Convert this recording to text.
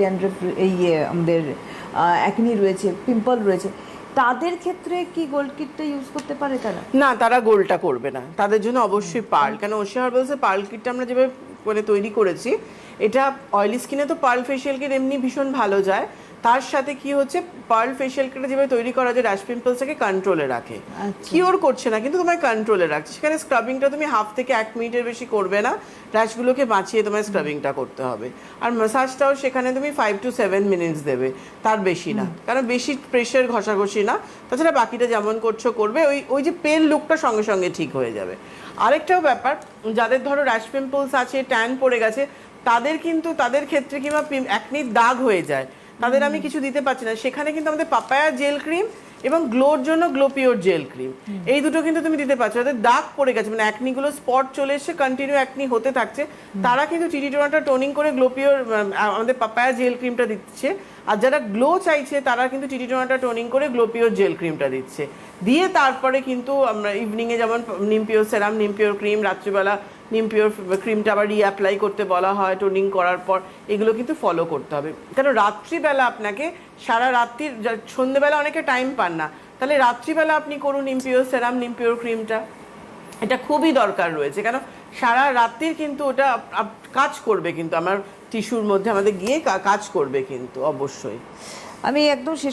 Dandruff ইয়ে আমাদের acne রয়েছে পিম্পল রয়েছে তাদের ক্ষেত্রে কি গোল্ড কিটটা ইউজ করতে পারে তারা? না তারা গোলটা করবে না। তাদের জন্য অবশ্যই পার্ল। কেন ওশি হার্বালসের পার্ল কিটটা আমরা যেভাবে মানে তৈরি করেছি এটা অয়েলি স্কিনে তো পার্ল ফেশিয়াল কিট এমনি ভীষণ ভালো যায়। তার সাথে কি হচ্ছে? পার্ল ফেশিয়াল কিটটা যেভাবে তৈরি করা যায় র্যাশ পিম্পলসটাকে কন্ট্রোলে রাখে। আচ্ছা। কিওর করছে না কিন্তু তোমায় কন্ট্রোলে রাখছে। সেখানে স্ক্রাবিংটা তুমি হাফ থেকে এক মিনিটের বেশি করবে না। র্যাশগুলোকে বাঁচিয়ে তোমায় স্ক্রাবিংটা করতে হবে। আর ম্যাসাজটাও সেখানে তুমি ফাইভ টু সেভেন মিনিটস দেবে। তার বেশি না। কারণ বেশি প্রেশার ঘষাঘষি না। তাছাড়া বাকিটা যেমন করছ করবে ওই ওই যে পেন লুকটা সঙ্গে সঙ্গে ঠিক হয়ে যাবে। আরেকটাও ব্যাপার যাদের ধরো র্যাশ পিম্পলস আছে ট্যান পড়ে গেছে তাদের কিন্তু তাদের ক্ষেত্রে কিংবা একনির দাগ হয়ে যায়। তাদের আমি কিছু দিতে পারছি না। সেখানে কিন্তু আমাদের পাপায়া জেল ক্রিম এবং গ্লোর জন্য গ্লোপিওর জেল ক্রিম। এই দুটো কিন্তু তুমি দিতে পারছ। যাদের দাগ পড়ে গেছে। মানে অ্যাকনিগুলো স্পট চলে এসে কন্টিনিউ অ্যাকনি হতে থাকছে। তারা কিন্তু টিটি টোনাটা টোনিং করে গ্লোপিওর আমাদের পাপায়া জেল ক্রিমটা দিচ্ছে। আর যারা গ্লো চাইছে তারা কিন্তু টিটি টোনাটা টোনিং করে গ্লোপিওর জেল ক্রিমটা দিচ্ছে। দিয়ে তারপরে কিন্তু আমরা ইভিনিংয়ে যেমন নিমপিওর সেরাম নিমপিওর ক্রিম রাত্রিবেলা নিমপিওর ক্রিমটা আবার রিঅ্যাপ্লাই করতে বলা হয় টোনিং করার পর এগুলো কিন্তু ফলো করতে হবে। কেন? রাত্রিবেলা আপনাকে সারা রাত্রির সন্ধেবেলা অনেকে টাইম পান না। তাহলে রাত্রিবেলা আপনি করুন নিমপিওর সেরাম নিমপিওর ক্রিমটা এটা খুবই দরকার রয়েছে, কেন? সারা রাত্রির কিন্তু ওটা কাজ করবে কিন্তু। আমার টিস্যুর মধ্যে আমাদের গিয়ে কাজ করবে কিন্তু, অবশ্যই। আমি একদম শেষে